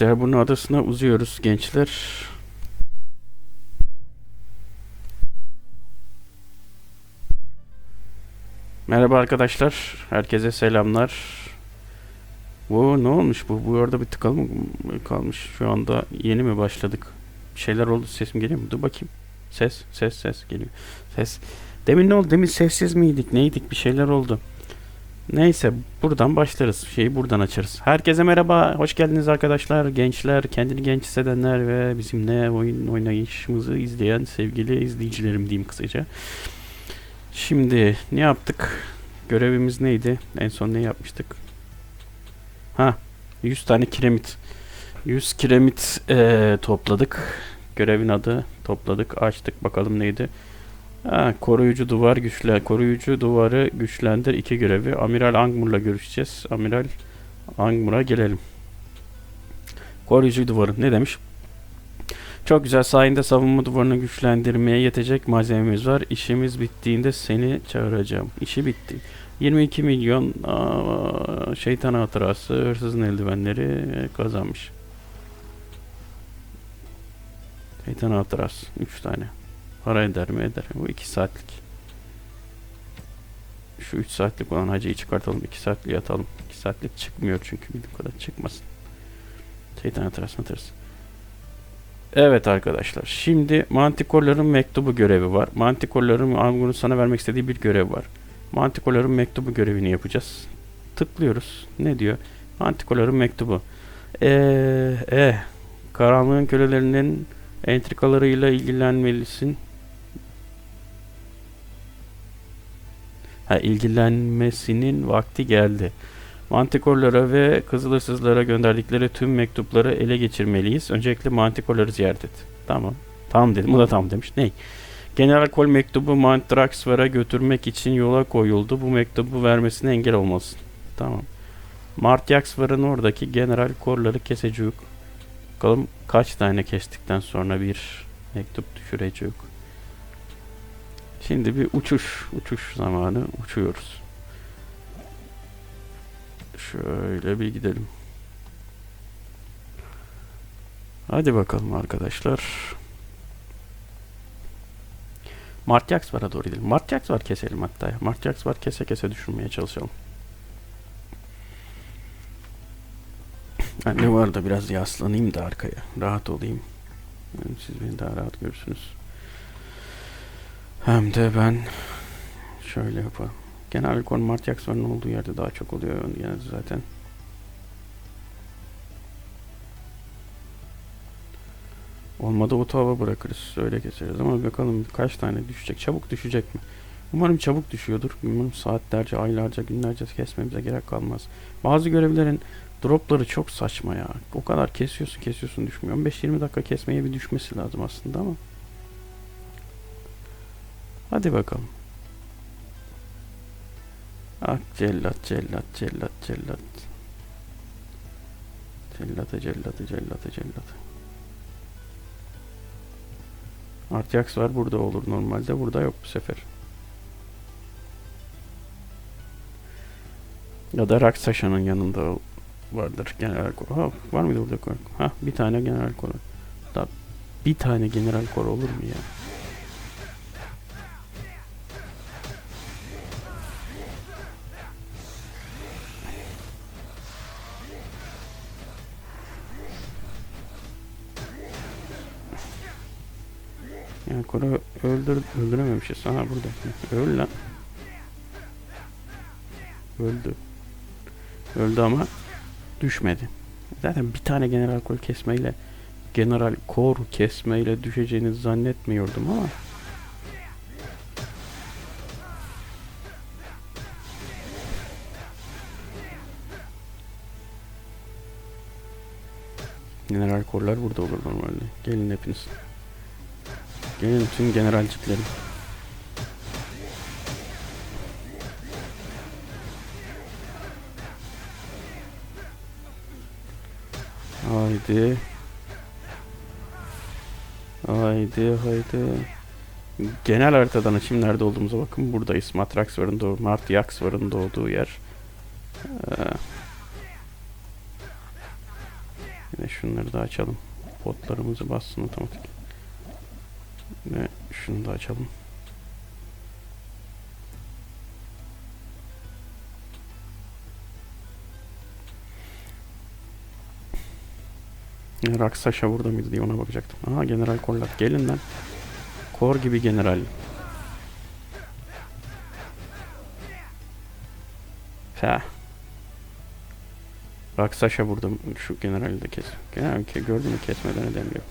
Derburnu adasına uzuyoruz gençler. Merhaba arkadaşlar. Herkese selamlar. Bu ne olmuş bu? Bu arada bir tıkalı mı kalmış? Şu anda yeni mi başladık? Bir şeyler oldu. Sesim geliyor mu? Dur bakayım. Ses, ses, ses geliyor. Ses. Demin ne oldu? Demin sessiz miydik? Neydik? Bir şeyler oldu. Neyse buradan başlarız. Şeyi buradan açarız. Herkese merhaba. Hoş geldiniz arkadaşlar. Gençler, kendini genç hissedenler ve bizimle oyun oynayışımızı izleyen sevgili izleyicilerim diyeyim kısaca. Şimdi ne yaptık? Görevimiz neydi? En son ne yapmıştık? Ha, 100 tane kiremit. 100 kiremit eee, topladık. Görevin adı topladık. Açtık bakalım neydi? Ha, koruyucu duvar güçle koruyucu duvarı güçlendir iki görevi. Amiral Angmur'la görüşeceğiz. Amiral Angmur'a gelelim. Koruyucu duvarı ne demiş? Çok güzel sayende savunma duvarını güçlendirmeye yetecek malzememiz var. İşimiz bittiğinde seni çağıracağım. İşi bitti. 22 milyon aa, şeytan hatırası, hırsızın eldivenleri e, kazanmış. Şeytan hatırası 3 tane. Para eder mi eder. Bu 2 saatlik. Şu 3 saatlik olan hacıyı çıkartalım. 2 saatliği atalım. 2 saatlik çıkmıyor çünkü bildiğim kadar çıkmasın. Şeytan hatırası hatırası. Evet arkadaşlar. Şimdi mantikorların mektubu görevi var. Mantikorların Angur'un sana vermek istediği bir görev var. Mantikorların mektubu görevini yapacağız. Tıklıyoruz. Ne diyor? Mantikorların mektubu. Eee, eh, karanlığın kölelerinin entrikalarıyla ilgilenmelisin. Ha, ilgilenmesinin vakti geldi. Mantikorlara ve kızıl hırsızlara gönderdikleri tüm mektupları ele geçirmeliyiz. Öncelikle mantikorları ziyaret et. Tamam. Tamam dedim. O da tamam demiş. Ney? General Kol mektubu Mantraxvar'a götürmek için yola koyuldu. Bu mektubu vermesine engel olmalısın. Tamam. Martyaxvar'ın oradaki General Korları kesecek. Bakalım kaç tane kestikten sonra bir mektup düşürecek. Şimdi bir uçuş, uçuş zamanı uçuyoruz. Şöyle bir gidelim. Hadi bakalım arkadaşlar. Martyax var'a doğru gidelim. Martyax var keselim hatta. ya. Martyax var kese kese düşürmeye çalışalım. Ha, ne var da biraz yaslanayım da arkaya. Rahat olayım. Siz beni daha rahat görürsünüz. Hem de ben şöyle yapalım. Genel konu Martyax'ın olduğu yerde daha çok oluyor yani zaten. Olmadı otava bırakırız. Öyle keseriz ama bakalım kaç tane düşecek. Çabuk düşecek mi? Umarım çabuk düşüyordur. Umarım saatlerce, aylarca, günlerce kesmemize gerek kalmaz. Bazı görevlerin dropları çok saçma ya. O kadar kesiyorsun kesiyorsun düşmüyor. 15-20 dakika kesmeye bir düşmesi lazım aslında ama. Hadi bakalım. Ah cellat cellat cellat cellat. Cellatı cellatı cellatı cellatı. Artyax var burada olur normalde burada yok bu sefer. Ya da Raksasha'nın yanında vardır general kor. Ha var mıydı burada kor? Ha bir tane general kor. Da bir tane general kor olur mu ya? Yani koru öldür öldürememişiz. Aha burada. Öl lan. Öldü. Öldü ama düşmedi. Zaten bir tane general kol kesmeyle general kor kesmeyle düşeceğini zannetmiyordum ama General korlar burada olur normalde. Gelin hepiniz. Gelin tüm generalciklerim. Haydi. Haydi haydi. Genel haritadan açayım nerede olduğumuza bakın. Buradayız. Matrax varın doğu, Martyax varın doğduğu yer. Ee, yine Şunları da açalım. Potlarımızı bassın otomatik. Ve şunu da açalım. Raksaşa burada mıydı diye ona bakacaktım. Aha General Korlat. Gelin lan. Kor gibi general. Feh. Raksaşa burada şu generali de kes. Genel ki gördün mü kesmeden edemiyor.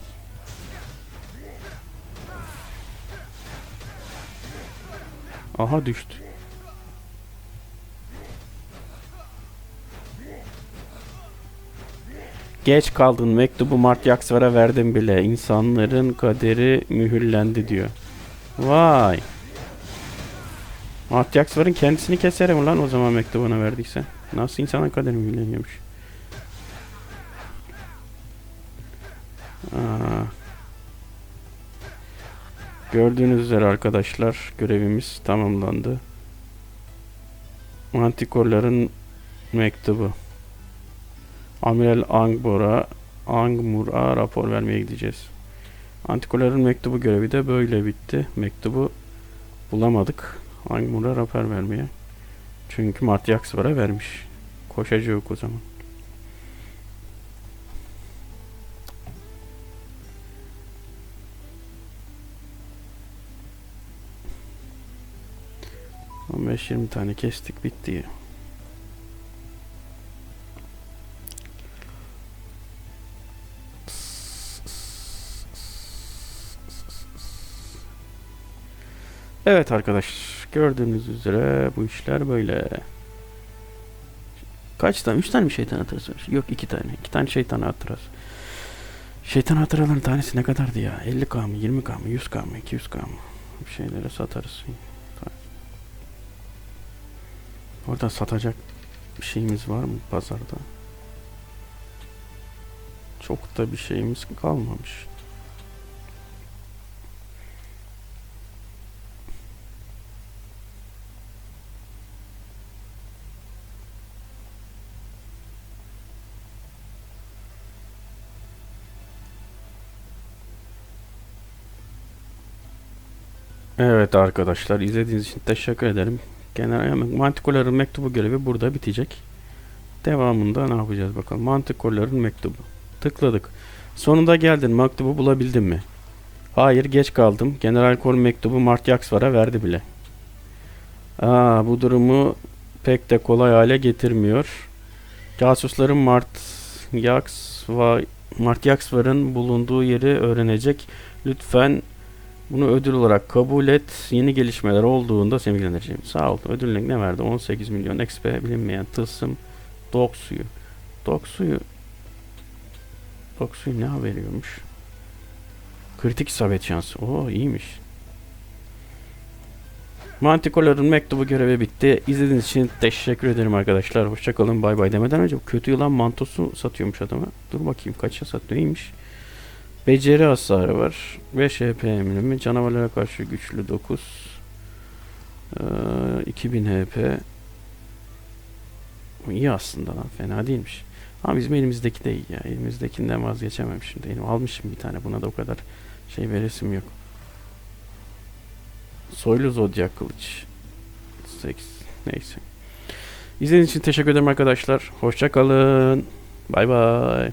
Aha düştü. Geç kaldın mektubu Mart Yaksvar'a verdim bile. İnsanların kaderi mühürlendi diyor. Vay. Mart Yaksvar'ın kendisini keserim lan o zaman mektubuna verdiyse. Nasıl insanın kaderi mühürleniyormuş. Aa. Gördüğünüz üzere arkadaşlar görevimiz tamamlandı. Mantikorların mektubu. Amiral Angbor'a Angmur'a rapor vermeye gideceğiz. Antikorların mektubu görevi de böyle bitti. Mektubu bulamadık. Angmur'a rapor vermeye. Çünkü Marty Aksvar'a vermiş. Koşacı yok o zaman. On beş yirmi tane kestik bitti. Evet arkadaş gördüğünüz üzere bu işler böyle. Kaç tane? Üç tane mi şeytan hatırası? Yok iki tane. İki tane şeytan hatırası. Şeytan hatıraların tanesi ne kadardı ya? 50k mı? 20k mı? 100k mı? 200k mı? Bir şeylere satarız. Orada satacak bir şeyimiz var mı pazarda? Çok da bir şeyimiz kalmamış. Evet arkadaşlar izlediğiniz için teşekkür ederim. Genel Mantikoların mektubu görevi burada bitecek. Devamında ne yapacağız bakalım. Mantikoların mektubu. Tıkladık. Sonunda geldin. Mektubu bulabildin mi? Hayır geç kaldım. General Kor mektubu Mart Yaksvar'a verdi bile. Aa, bu durumu pek de kolay hale getirmiyor. Casusların Mart Yaksva Mart Yaksvar'ın bulunduğu yeri öğrenecek. Lütfen bunu ödül olarak kabul et. Yeni gelişmeler olduğunda seni. Sağ ol. Ödülün ne verdi? 18 milyon XP bilinmeyen tılsım dog suyu. Dog suyu Dog suyu ne veriyormuş? Kritik isabet şansı. Oo iyiymiş. Mantikoların mektubu görevi bitti. İzlediğiniz için teşekkür ederim arkadaşlar. Hoşçakalın. Bay bay demeden önce kötü yılan mantosu satıyormuş adama. Dur bakayım kaça satıyor. Neymiş? Beceri hasarı var. 5 HP emilimi. Canavarlara karşı güçlü 9. Ee, 2000 HP. İyi aslında lan. Fena değilmiş. Ama bizim elimizdeki de iyi ya. Elimizdekinden vazgeçemem şimdi. Almışım bir tane. Buna da o kadar şey veresim yok. Soylu Zodyak kılıç. 8. Neyse. İzlediğiniz için teşekkür ederim arkadaşlar. Hoşça kalın. Bay bay.